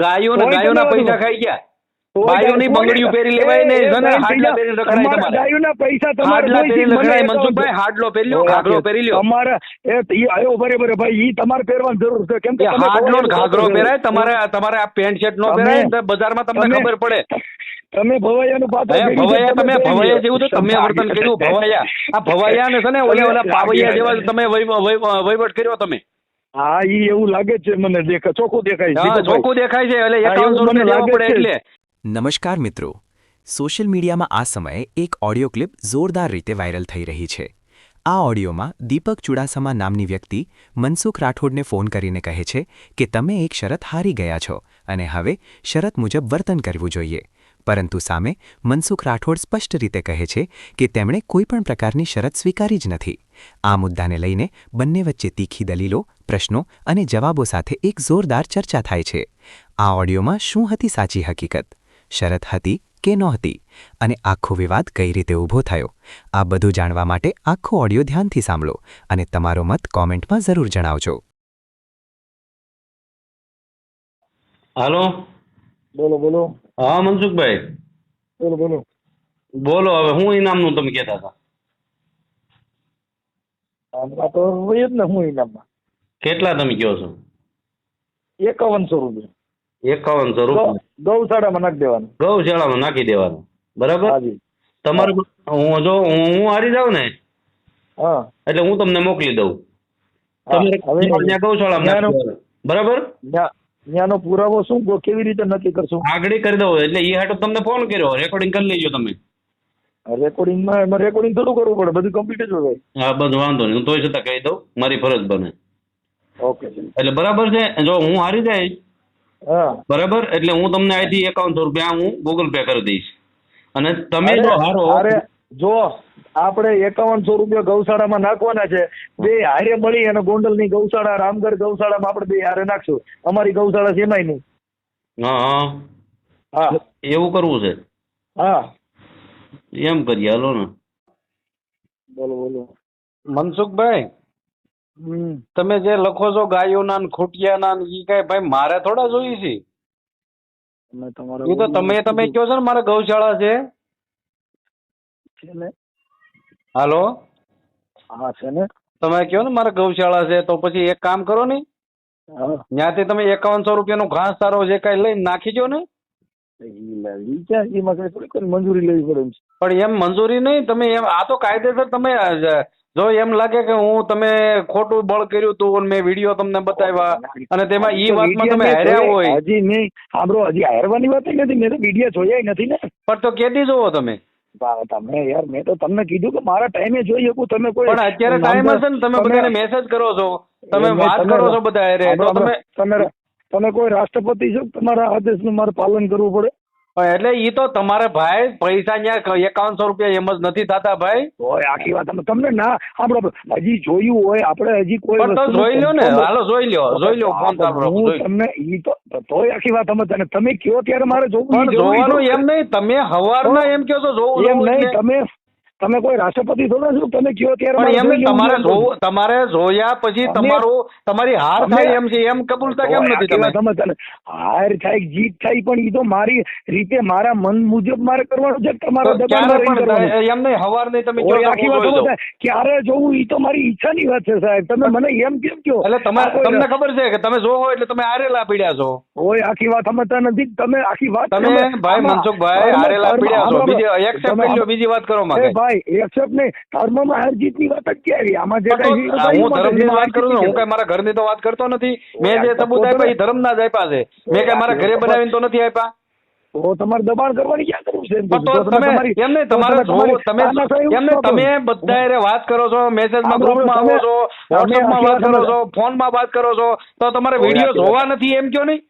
ગાયો ને ગાયોના પૈસા ખાઈ ગયા. બાયોની બંગડીઓ પહેરી લેવાય ને, એ- એ છે ને, ભાઈ હાડલા પહેરી રખડાય તમારે. ગાયોના પૈસા તમારે હાડલા પહેરી રખડાય, મનસુખભાઈ, હાડલો પહેરી લ્યો, ઘાઘરો પહેરી લ્યો. અમારે એ આયો બરાબર ભાઈ ઈ તમારે પહેરવાની જરૂર છે. કેમ કે હાડલો ઘાઘરો પહેરાય તમારે તમારે આ પેન્ટ શર્ટ નો પહેરાય તો બજારમાં તમને ખબર પડે. તમે ભવાયાનું પાત્ર ભવાયા તમે ભવાયા જેવું તો તમે વર્તન કર્યું ભવાયા. આ ભવાયા ને છે ને ઓલા ઓલા પાવૈયા જેવા તમે વહી- વહી- વહીવટ કર્યો તમે. હા ઈ એવું લાગે છે મને દેખા ચોખ્ખું દેખાય છે ચોખ્ખું દેખાય છે એટલે એકાવનસો મને રૂપિયા લાગે પડે એટલે. નમસ્કાર મિત્રો. સોશિયલ મીડિયામાં આ સમયે એક ઓડિયો ક્લિપ જોરદાર રીતે વાયરલ થઈ રહી છે. આ ઓડિયોમાં દીપક ચુડાસમા નામની વ્યક્તિ મનસુખ રાઠોડને ફોન કરીને કહે છે કે તમે એક શરત હારી ગયા છો અને હવે શરત મુજબ વર્તન કરવું જોઈએ. પરંતુ સામે મનસુખ રાઠોડ સ્પષ્ટ રીતે કહે છે કે તેમણે કોઈપણ પ્રકારની શરત સ્વીકારી જ નથી. આ મુદ્દાને લઈને બંને વચ્ચે તીખી દલીલો પ્રશ્નો અને જવાબો સાથે એક જોરદાર ચર્ચા થાય છે. આ ઓડિયોમાં શું હતી સાચી હકીકત? શરત હતી કે નહોતી? અને આખો વિવાદ કઈ રીતે ઊભો થયો? આ બધું જાણવા માટે આખો ઓડિયો ધ્યાનથી સાંભળો અને તમારો મત કોમેન્ટમાં જરૂર જણાવજો. હાલો? બોલો બોલો. હા મનસુખભાઈ. બોલો બોલો. બોલો હવે હું ઇનામનું તમે કહેતા હતા? આમાં તો હોય જ ને હું ઇનામમાં કેટલા તમે કહો છો? એકાવનસો રૂપિયા. એકાવનસો રૂપિયા. ગૌશાળામાં નાખી દેવાનું. ગૌશાળામાં નાખી દેવાનું. બરાબર? તમારે હું. જો હું હું હારી જાઉં ને? હા. એટલે હું તમને મોકલી દઉં. તમે ગૌશાળામાં બરાબર? ત્યાંનો પુરાવો શું? કેવી રીતે નક્કી કરશું? આગળ કરી દઉં. એટલે એ હાટો તમને ફોન કર્યો. રેકોર્ડિંગ કરી લેજો તમે. રેકોર્ડિંગમાં એમાં રેકોર્ડિંગ થોડું કરવું પડે બધું કમ્પ્લીટ જ હોય. હા બધું વાંધો નહીં. હું તોય છતાં કહી દઉં મારી ફરજ બને. ઓકે એટલે બરાબર છે? જો હું હારી જાય? હા. બરાબર? એટલે હું તમને અહીંથી એકાવનસો રૂપિયા હું ગૂગલ પે કરી દઈશ. અને તમે જો હારો અરે જો આપણે એકાવનસો રૂપિયા ગૌશાળામાં નાખવાના છે બે હારે મળી અને ગોંડલની ગૌશાળા રામગઢ ગૌશાળામાં આપણે બે હારે નાખશું. અમારી ગૌશાળા છે એમાંય નહીં હા હા. હા. એવું કરવું છે? હા. એમ કરી હાલો ને. બોલો બોલો. મનસુખભાઈ તમે જે લખો છો ગાયોના ને ખૂટિયાના ને ઈ કઈ ભાઈ મારે થોડા જોઈ છે? એ તો તમે તમે કહો છો ને મારે ગૌશાળા છે? છે હાલો? હા છે ને તમે કયો ને મારે ગૌશાળા છે તો પછી એક કામ કરો ને. ત્યાંથી તમે એકાવનસો રૂપિયાનો ઘાસ સારો જે કઈ લઈને નાખી દો ને. મંજૂરી લેવી પડે પણ એમ મંજૂરી નહીં તમે એમ આ તો કાયદેસર તમે જો એમ લાગે કે હું તમે ખોટું બળ કર્યું હતું મેં વીડિયો તમને બતાવ્યા અને તેમાં ઈ વાતમાં તમે હાર્યા હોય. હજી નહીં. સાંભળો હજી હારવાની વાત નથી મેં તો વીડિયો જોયા નથી ને. પણ તો કેદી જોવો તમે? તમે યાર મેં તો તમને કીધું કે મારા ટાઈમે જોઈ શકું તમે કોઈ પણ અત્યારે ટાઈમ હશે ને તમે બધાને મેસેજ કરો છો. તમે વાત કરો છો બધા તો તમે તમે તમે કોઈ રાષ્ટ્રપતિ છો તમારા આદેશનું મારે પાલન કરવું પડે. એટલે ઈ તો તમારે ભાઈ પૈસા ત્યાં એકાવનસો રૂપિયા એમ જ નથી થતા ભાઈ. હોય આખી વાત તમને ના આપડે હજી જોયું હોય આપણે હજી કોઈ જોઈ લ્યો ને હાલો જોઈ લ્યો જોઈ લ્યો ફોન હું તમને ઈ તો તોય આખી વાત તને તમે કયો ત્યારે મારે જોવું જોવાનું એમ નહીં તમે હવારના એમ કહો છો જોવું એમ નહીં તમે તમે કોઈ રાષ્ટ્રપતિ થોડા છો? તમે કયો ત્યારે એમ તમારે જોયા પછી તમારો તમારી હાર થાય એમ છે એમ કબૂલતા કેમ નથી તમે? તમે તને હાર થાય જીત થાય પણ એ તો મારી રીતે મારા મન મુજબ મારે કરવાનું છે તમારા એમ નહીં હવાર નહીં તમે આખી વાત. ક્યારે જોવું એ તો મારી ઈચ્છાની વાત છે સાહેબ. તમે મને એમ કેમ કહો એટલે તમારે તમને ખબર છે કે તમે જોવો એટલે તમે હારેલા પીડ્યા છો? ઓય આખી વાત સમજતા નથી. તમે આખી વાત તમે ભાઈ મનસુખભાઈ ધર્મ- પીડ્યા છો. બીજી એક્સેપ્ટ તમે- બીજી વાત કરો માં એ કઈ. ભાઈ એક્સેપ્ટ નહીં ધર્મમાં હાર જીતની વાત જ ક્યારે? આમાં જે હું ધર્મની વાત કરું છું હું કઈ મારા ઘરની તો વાત કરતો નથી. મેં જે સબૂત આપ્યા એ ધર્મના જ આપ્યા છે. મેં કઈ મારા ઘરે બનાવીને તો નથી આપ્યા. તો તમારે દબાણ કરવાની ક્યાં છે તમે તમારી- એમ નહીં તો તમારે તમે તમે? બધા વાત કરો છો મેસેજમાં ગ્રુપમાં આવો છો તમે વોટ્સઅપમાં વાત કરો છો ફોનમાં વાત કરો છો તો તમારે વીડિયો જોવા નથી એમ કયો નહીં?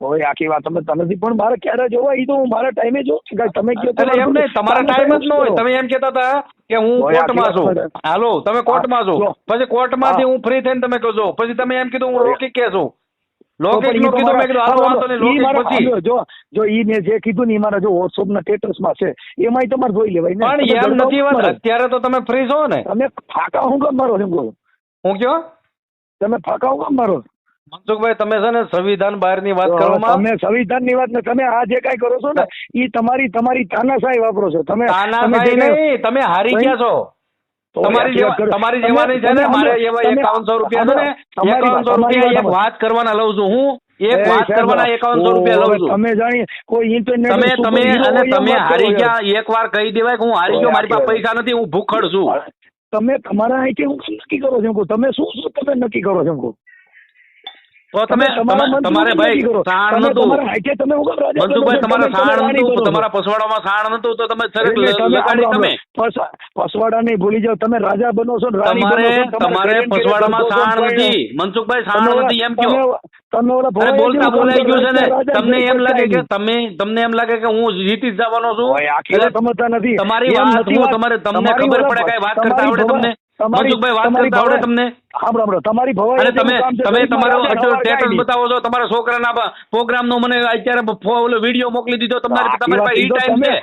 ઓય આખી વાત તમે તમે પણ મારે ક્યારે જોવા? ઈ તો હું મારા ટાઈમે જો તમે કહો તો એમ નહીં તમારા ટાઈમ જ ન હોય. તમે એમ કહેતા હતા કે હું કોર્ટમાં છું. હાલો તમે કોર્ટમાં છો. પછી કોર્ટમાંથી હું. ફ્રી થઈને તમે કહો પછી તમે એમ કીધું હું રોકી કે છું? લૌકિક પણ ઈ નું કીધું મેં કીધું હાલો વાંધો નહીં ઈ પછી. જો જો ઈ મેં જે કીધું ને મારા જો વોટ્સઅપના સ્ટેટસમાં છે એમાંય તમારે જોઈ લેવાય ને. પણ એમ નથી વાત. અત્યારે તો તમે ફ્રી છો ને. તમે ફાકા હું કામ મારો એમ કહો. હું કયો? તમે ફાકા હું કામ મારો. મનસુખભાઈ તમે છે ને સંવિધાન બહારની વાત કરવામાં તમે સંવિધાનની વાત ને તમે આ જે કાંઈ કરો છો ને એ તમારી તમારી તાનાશાહી વાપરો છો. તમે તમે તાનાશાહી નહીં તમે હારી ગયા છો. તમારી કરો. જેવાની છે ને મારે એવા એકાવનસો રૂપિયા છે ને એકાવનસો રૂપિયા એક વાત- કરવાના લઉં છું હું. એક વાત કરવાના એકાવનસો રૂપિયા લઉં છું. તમે જાણી કોઈ ઇન્ટરનેટ તમે તમે અને તમે હારી ગયા એક વાર કહી દેવાય કે હું હારી ગયો મારી પાસે પૈસા નથી હું ભૂખડ છું. તમે તમારા અહીંથી હું નક્કી કરો છો તમે શું શું તમે નક્કી કરો છો? તો તમે તમારા ભાઈ સાણ નતું મનસુખભાઈ તમારે તમે- તમે સાણ નતું તમારા પસવાડામાં સાણ નતું તો તમે લગાડી તમે. પસવાડા નહીં ભૂલી જાઓ તમે રાજા બનો છો તમારે તમારે પસવાડામાં સાણ નથી. મનસુખભાઈ સાણ નથી એમ કયો? તમે ઓલા બોલતા બોલાઈ ગયું છે ને. તમને એમ લાગે કે તમે તમને એમ લાગે કે હું જીતી જવાનો છું? સમજતા નથી. તમારી વાત નથી હું તમારે તમને ખબર પડે કઈ વાત કરતા આવડે તમને? મનસુખભાઈ વાત તમારી કરતા આવડે તમને? સાંભળો. તમારી ભવાઈ અને તમે તમે તમારો સ્ટેટસ બતાવો છો તમારા છોકરાના પ્રોગ્રામ નો મને અત્યારે ઓલો વિડિયો મોકલી દીધો તમારી તમારી પાસે ઈ ઈ ટાઈમ છે.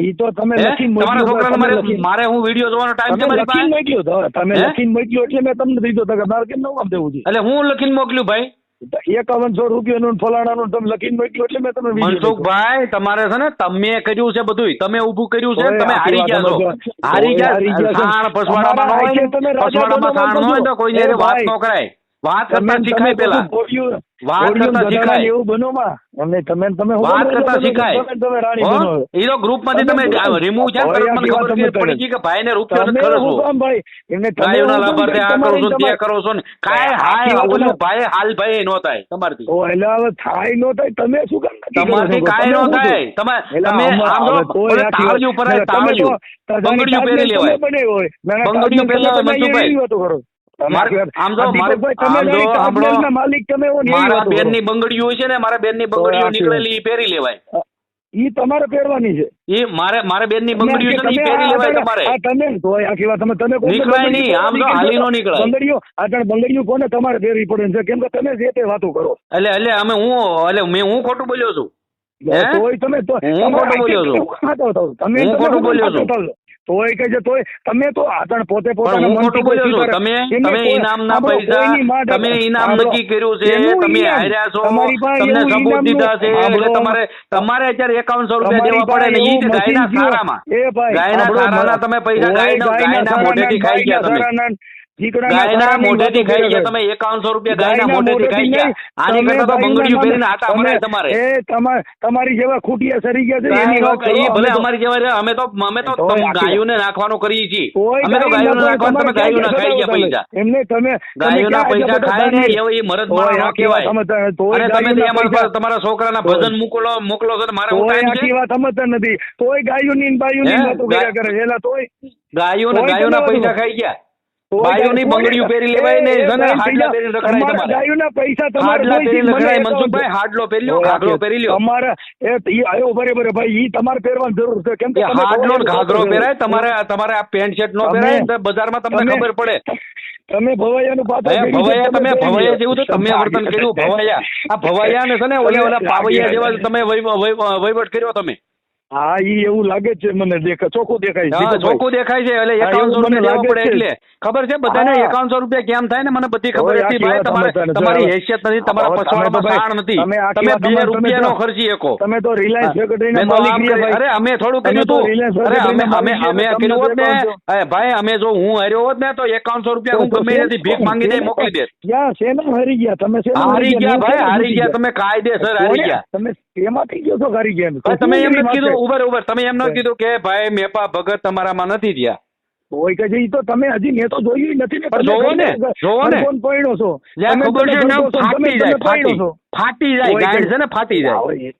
ઈ તો તમે હે? તમારા છોકરાને મારે મારે હું વિડિયો જોવાનો ટાઈમ છે મારી લખીને મોકલ્યો તમે લખીને મોકલ્યો એટલે મેં તમને દીધો તો કે મારે કેમ નવું કામ દેવું છે એટલે હું લખીને મોકલ્યું ભાઈ? એકાવનસો રૂપિયાનું ને ફલાણાનું તમે લખીને મોકલ્યું એટલે મેં તમને. મનસુખભાઈ તમારે છે ને તમે કર્યું છે બધુંય તમે ઊભું કર્યું છે તમે હારી ગયા છો હારી ગયા. સાણ પસવાડામાં હોય પસવાડામાં સાણ હોય તો કોઈને વાત. ન કરાય વાત કરતા શીખાય પેલા. વાત કરતા શીખાય. એવું બનો માં. તમે તમે વાત કરતા શીખાય. તમે રાણી બનો. તો ગ્રુપમાંથી તમે રિમૂવ છે તરત મને ખબર પડી ગઈ કે ભાઈ ને રૂપિયો નથી ભાઈ. એમને તમે ગાયોના લાભાર્થે આ કરો છો તે કરો છો ને? કાય હાય ઓલું ભાઈ હાલ ભાઈ નો થાય તમારથી. ઓ એટલે હવે થાય નો થાય તમે શું કામ છો? તમારથી કાય નો થાય. તમે તમે આમ જો હવે ઉપર તો તાજાની બંગડીયું પહેરી લેવાય. બંગડીયું પહેરી લેવાય, એવી તમે મારે- માલિક હો ને. બંગડીઓ છે ને મારા બેનની તો બંગડીઓ નીકળેલી પહેરી લેવાય ઈ તમારે પહેરવાની છે ઈ મારે મારે બેનની બંગડીઓ છે ઈ પહેરી લેવાય તમારે આ તમે તોય આખી વાત તમે તમે નીકળાય નહીં, આમ તો હાલી નો? નીકળાય. બંગડીયું આ જાણે બંગડીયું કોને તમારે પહેરવી પડે છે કેમ કે તમે જે તે વાતો કરો એટલે એટલે અમે હું એટલે મેં હું ખોટું બોલ્યો છું? તોય તમે તો હું ખોટું બોલ્યો છું. તમે હું ખોટું બોલ્યો છું. તોય કે છે તોય તમે તો આતણ પોતે પોતાના ખોટું બોલ્યો છું. તમે તમે ઇનામના પૈસા તમે ઇનામ નક્કી કર્યું છે. તમે. હાર્યા છો. તમને સબૂત દીધા છે. એટલે તમારે તમારે અત્યારે એકાવનસો રૂપિયા તમારી દેવા પડે ને ઈ જ ગાયના સારામાં. એ ભાઈ, ગાયના સારાના તમે પૈસા ગાયના ગાયના મોઢેથી ખાઈ ગયા તમે. ગાયના મોઢેથી ખાઈ ગયા. તમે એકાવનસો રૂપિયા ગાયના ગાયના મોઢેથી ખાઈ ગયા. આની કરતા તો ગાયના પહેરીને આટા મરાય તમારે. એ તમારી જેવા ખૂટિયા સરી ગયા છે એની ભલે અમે અમારી જેવા રહ્યા, અમે તો અમે તો ગાયોને નાખવાનું કરીએ છીએ. અમે તો ગાયોને ના નાખવાનું તમે ગાયોના ખાઈ ગયા પૈસા. એમને તમે ગાયોના પૈસા ખાય ને એવો એ મરદ માણસ ના કહેવાય. અને તમે તમારા છોકરાના ભજન મોકલો મોકલો છો મારે હું છે? વાત સમજતા નથી. તોય ગાયોની ને બાયોની? વાતો કર્યા ગાય- કરે એલા તોય. ગાયોને ગાયોના પૈસા ખાઈ ગયા? બાયોની બંગડીઓ પહેરી લેવાય ને હાડલા પહેરી રખડાય તમારે. ગાયોના પૈસા તમારે હાડલા પહેરી રખડાય મનસુખભાઈ હાડલો પહેરી લ્યો ઘાઘરો પહેરી લ્યો. અમારે એ બરાબર ભાઈ ઈ તમારે પહેરવાની જરૂર છે. કેમ કે હાડલો ઘાઘરો પહેરાય તમારે તમારે આ પેન્ટ શર્ટ નો પહેરાય બજારમાં તમને ખબર પડે. તમે ભવાયાનું પાત્ર ભવાયા તમે ભવાયા જેવું તો તમે વર્તન કર્યું ભવાયા આ ભવાયા ને છે ને ઓલા ઓલા પાવૈયા જેવા તમે વહીવ- વહીવ- વહીવટ કર્યો તમે. હા ઈ એવું લાગે છે મને દેખા ચોખ્ખું દેખાય છે ચોખ્ખું દેખાય છે એટલે એકાવનસો રૂપિયા લેવા પડે એટલે. ખબર છે બધાને. એકાવનસો રૂપિયા કેમ થાય ને? મને બધી ખબર હતી. ભાઈ તમારે તમારી હેસિયત નથી તમારા પછવાડામાં સાણ નથી. તમે બે તમે- રૂપિયા તમે નો તો- ખર્ચી શકો. તમે તો રિલાયન્સ સેક્રેટરીના મેં માલિક. અરે અમે થોડું કર્યું હતું અરે અમે અમે અમે કર્યું હોત ને ભાઈ અમે જો હું હાર્યો હોત ને તો એકાવનસો રૂપિયા હું ગમે નથી ભીખ માંગી દે મોકલી દે. ક્યાં? શેના હારી ગયા? તમે શેના હારી ગયા? ભાઈ હારી ગયા. તમે કાયદેસર હારી ગયા. તમે એમાં થઈ ગયો છો હારી ગયા? તમે એમ કીધું ઉભર ઉભર તમે એમ ન કીધું કે ભાઈ મેપા ભગત તમારામાં નથી થયા. હોય કે ઈ તો તમે હજી મેં તો જોયું નથી ને જોવો ને, જોવો ને. ઘરકોન પરણ્યો છો. જ્યાં ખબર ફાટી જાય ફાટી છો. જાય ને ફાટી જાય.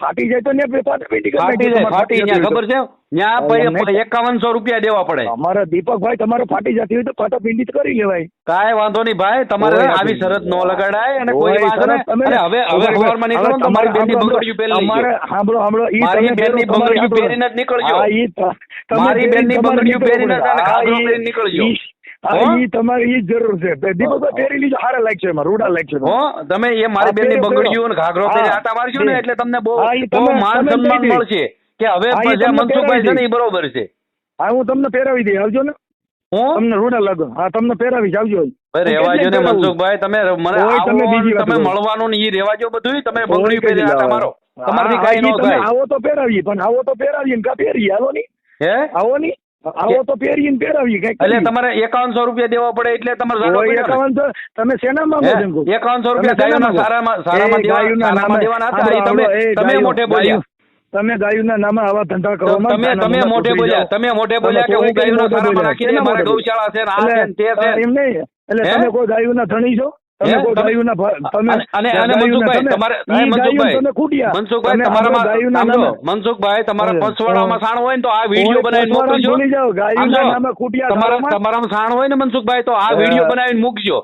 ફાટી જાય તો ને ફાટી જાય ફાટી ત્યાં ખબર છે? ત્યાં એકાવનસો રૂપિયા દેવા પડે. અમારા દીપકભાઈ તમારે ફાટી જતી હોય તો પાટા પિંડિત કરી લેવાય. કાંઈ વાંધો નહીં ભાઈ તમારે આવી શરત ન લગાડાય અને કોઈ વાંધો નહીં. અરે હવે હવે સવારમાં નીકળો તમારી તો બેનની બંગડીયું પહેરી અમારે સાંભળો સાંભળો ઈ મારી બેનની બંગડીયું પહેરીને જ નીકળજો. ત- મારી બેનની બંગડીયું પહેરીને પહેરીને નીકળજો. ઈ- હા, તમારી ઈ જ જરૂર છે. દીપકભાઈ પહેરી લીધો હારા લાગશે એમાં રૂડા લાગશે હો તમે એ મારી બેનની બંગડીયું અને ઘાઘરો હા, પહેરી આટા મારશો ને એટલે તમને બહુ બહુ માન સન્માન મળશે કે હવે મનસુખભાઈ છે ને એ બરોબર છે. હા હું તમને પહેરાવી દઈ આવજો ને. તમને રૂડા લાગો. હા તમને પહેરાવીશ આવજો. રેવાજો ને મનસુખભાઈ તમે મને તમે બીજી તમે મળવાનું ને ઈ રેવાજો બધું તમે કોઈ બંગડી પહેરી આટા મારો. તમારી હા, ન તમે થાય. આવો તો પહેરાવીએ પણ આવો તો પહેરાવીએ ને કા પહેરીએ? આવો ની હે? આવો ની આવો તો પહેરીએ ને પહેરાવીએ કંઈક એટલે તમારે એકાવનસો રૂપિયા દેવા પડે એટલે તમારે ઝાટો કોઈ પડ્યો ને. એકાવન તો તમે શેના માંગો છો એમ કહું? હે? એકાવનસો રૂપિયા શેના ગાયોના સારામાં સારામાં ગાયોના દેવાના હતા? તમે હાલો, એ તમે ગાયો- બોલ્યા. તમે ગાયોના નામે આવા ધંધા કરો તમે તમે મોટા મોઢે બોલ્યા. તમે મોઢે તમે બોલ્યા કે હું કોઈ કઈ ગાયોના સારામાં શેના મારા ગૌશાળા છે ને આ એટલે, છે ને તે છે. એમ નહીં. એટલે તમે કોઈ ગાયોના ધણી છો? મનસુખભાઈ, તમારે-. સાણ હોય ને તો આ વીડિયો બનાવીને મોકલજો ભૂલી જાઓ, ગાયોના આમ જો, નામે ખૂટ્યા તમારા સારામાં. તમારામાં સાણ હોય ને મનસુખભાઈ તો આ વીડિયો બનાવીને મૂકજો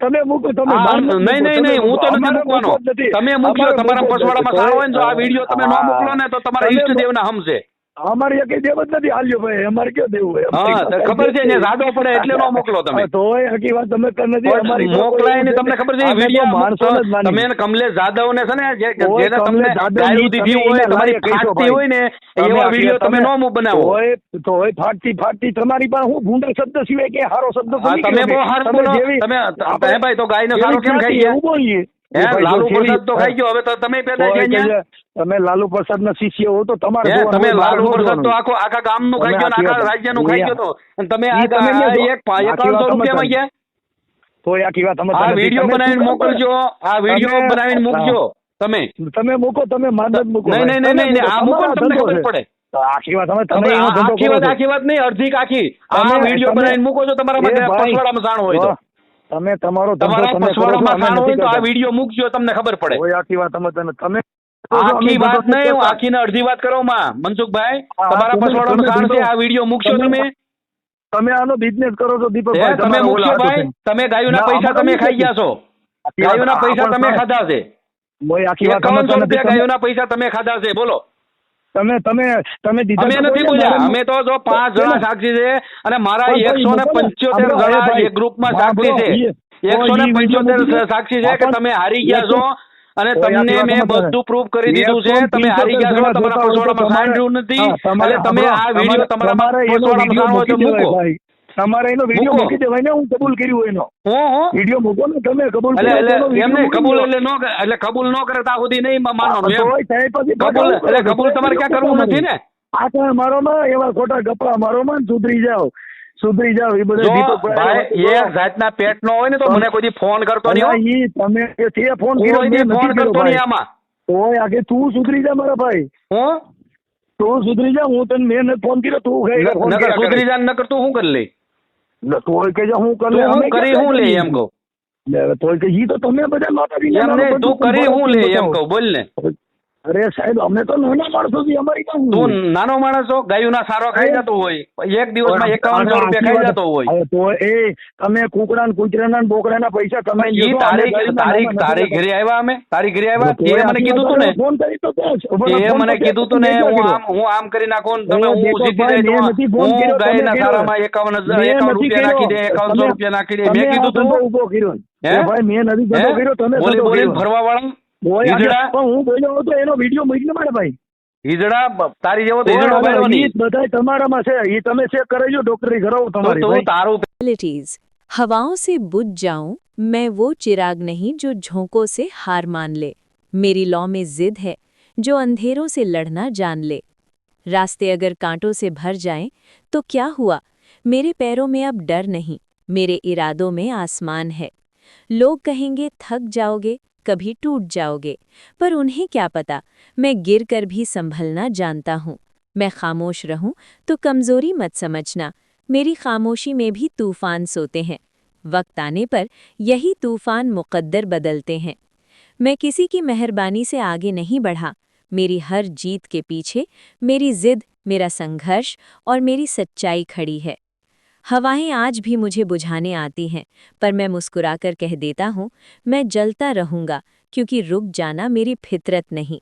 તમે મૂકો તમે નહીં નહીં નહીં હું તો નથી મૂકવાનો. તમે મૂકજો તમારા પછવાડામાં પસવાડામાં નથી. હોય ને તો આ વીડિયો તમે ન. મોકલો ને તો તમારા તમે ઈષ્ટદેવના હમશે અમારે કઈ દેવ જ નથી હાલ્યો ભાઈ. અમારે કયો દેવું હોય હા ખબર છે ને રાડો પડે એટલે નો મોકલો તમે. તો હકી વાત તમે કર નથી અમારી મોકલાય ને તમને ખબર છે વિડિયો વીડિયો માણસો તમે કમલેશ જાદવ ને છે ને જે- જેને તમને ગાયું દીધી હોય તમારી ફાટતી હોય ને એવા આખી તમે નો બનાવો. તો હોય ફાટતી ફાટતી તમારી પાસે હું ભૂંડા શબ્દ સિવાય કે હારો શબ્દ તમે બહુ નહીં. બોલો તમે ભાઈ તો ગાયને ને સારું કેમ ખાઈએ એવું બોલીએ. લાલુ પ્રસાદ તો ખાઈ ગયો. હવે તો તમે પેદા થયા લાલુ પ્રસાદ ના શિષ્ય હો તો તમારે તમે લાલુ પ્રસાદ તો આખો આખા ગામનું ખાઈ ગયો આખા રાજ્યનું ખાઈ ગયો તો. તમે એક એકાવનસો રૂપિયામાં ગયા આખી વાત આ વીડિયો બનાવીને મોકલજો. આ વીડિયો બનાવીને મૂકજો. તમે. તમે મૂકો તમે માનદ મૂકો નહીં નહીં નહીં નહીં આ મૂકો તમને ખબર પડે. આખી વાત તમે તમે આ આખી વાત આખી વાત નહીં અડધી આખી. આ વીડિયો બનાવીને મૂકો છો તમારા માટે ભાઈ, પસવાડામાં જાણ હોય તો. તમે તમારો તમારા પસવાડામાં નથી હોય તો આ વીડિયો મૂકજો તમને ખબર પડે. કોઈ આખી વાત તમે તમે આખી વાત નહીં હું આખીને અડધી વાત કરો માં. મનસુખભાઈ તમારા તમે- પસવાડામાં છે આ વીડિયો મૂકશો તમે- તમે. આનો બિઝનેસ કરો છો દીપકભાઈ તમે મૂકશો ભાઈ? તમે ગાયોના પૈસા તમે ખાઈ ગયા છો. ગાયોના પૈસા તમે ખાધા છે. કોઈ આખી વાત એકાવનસો રૂપિયા ગાયોના પૈસા તમે ખાધા છે બોલો. તમે તમે તમે દીધા અમે નથી બોલ્યા, અમે તો જો પાંચ જણા સાક્ષી છે અને મારા એકસો ને પંચોતેર જણા એક ગ્રુપમાં સાક્ષી છે. એકસો ને પંચોતેર સાક્ષી છે કે તમે હારી ગયા છો? અને તમને મેં બધું પ્રૂફ કરી દીધું છે. તમે હારી ગયા છો તમારા પરસોડામાં સાંભળ્યું નથી. એટલે તમે આ વીડિયો તમારા એનો સાંભળો તો મૂકો. ભાઈ. તમારે એનો વીડિયો મૂકી. દેવાય ને હું કબૂલ કર્યું એનો. વીડિયો મૂકો ને તમે કબૂલ એમને કબૂલ એટલે નો એટલે કબૂલ નો કરે ત્યાં સુધી નહીં માનવાનું કબૂલ એટલે કબૂલ તમારે ક્યાં કરવું નથી ને? આ તો મારો માં એવા ખોટા ગપ્પા મારો માં સુધરી જાઓ. સુધરી જાવ એ બધા એક જાતના પેટ નો હોય ને તો મને કોઈ ફોન કરતો નહીં. તમે એ તે ફોન ફોન કરતો નહીં. આમાં. ઓય આગે તું સુધરી જા મારા ભાઈ. હું? તું સુધરી જા હું તને મેં ફોન કર્યો તું સુધરી જા ન કરતું હું કરી લઈ તોય કે હું કર શું કરી હું લે એમ કહું. તોય કે ઈ તો તમે બધા માતાજીના એમ નહીં તું કરી હું લે એમ કહું બોલ ને. અરે સાહેબ અમે તો નાના માણસો થી અમારી પાસે તું નાનો માણસ છો ગાયુના સારો ખાઈ જતો હોય. એક દિવસમાં એકાવનસો રૂપિયા ખાઈ જતો હોય. તો એ તમે કુકડા કુતરા કૂતરાના ને પૈસા કમાઈ તારીખ તારીખ તારી ઘરે આવ્યા અમે? તારી ઘરે આવ્યા? એ મને કીધું તું ને. ફોન કરી તો ફોન મને કીધું તું ને હું આમ હું આમ કરી નાખું ને તમે હું સીધી ફોન હું ગાય ના. સારામાં એકાવન હજાર એકાવન રૂપિયા નાખી દે. એકાવનસો રૂપિયા નાખી દે મેં કીધું તું ઊભો કર્યો. ભાઈ મેં નથી કર્યો તમે બોલી બોલી ફરવા વાળા ઓય આજે હિજડા? પણ હું બોલ્યો હતો એનો વિડીયો મૂકીને મારે ભાઈ હિજડા બ- તારી જેવો તો ઓય હિજડો હવે બાળ્યો ઈ નહીં બધાય તમારામાં છે એ તમે ચેક કરાવજો ડોક્ટરી કરાવો તો તમારી તું ભાઈ. તારું क्वालिटीज हवाओं से बुझ जाऊं मैं वो चिराग नहीं जो झोंकों से हार मान ले मेरी लौ में जिद है जो अंधेरों से लड़ना जान ले रास्ते अगर कांटों से भर जाएं तो क्या हुआ मेरे पैरों में अब डर नहीं मेरे इरादों में आसमान है लोग कहेंगे थक जाओगे कभी टूट जाओगे। पर उन्हें क्या पता? मैं गिर कर भी संभलना जानता हूँ। मैं खामोश रहूँ तो कमज़ोरी मत समझना। मेरी खामोशी में भी तूफ़ान सोते हैं। वक्त आने पर यही तूफ़ान मुकद्दर बदलते हैं। मैं किसी की मेहरबानी से आगे नहीं बढ़ा। मेरी हर जीत के पीछे मेरी जिद, मेरा संघर्ष और मेरी सच्चाई खड़ी है। हवाएं आज भी मुझे बुझाने आती हैं पर मैं मुस्कुराकर कह देता हूँ मैं जलता रहूंगा क्योंकि रुक जाना मेरी फितरत नहीं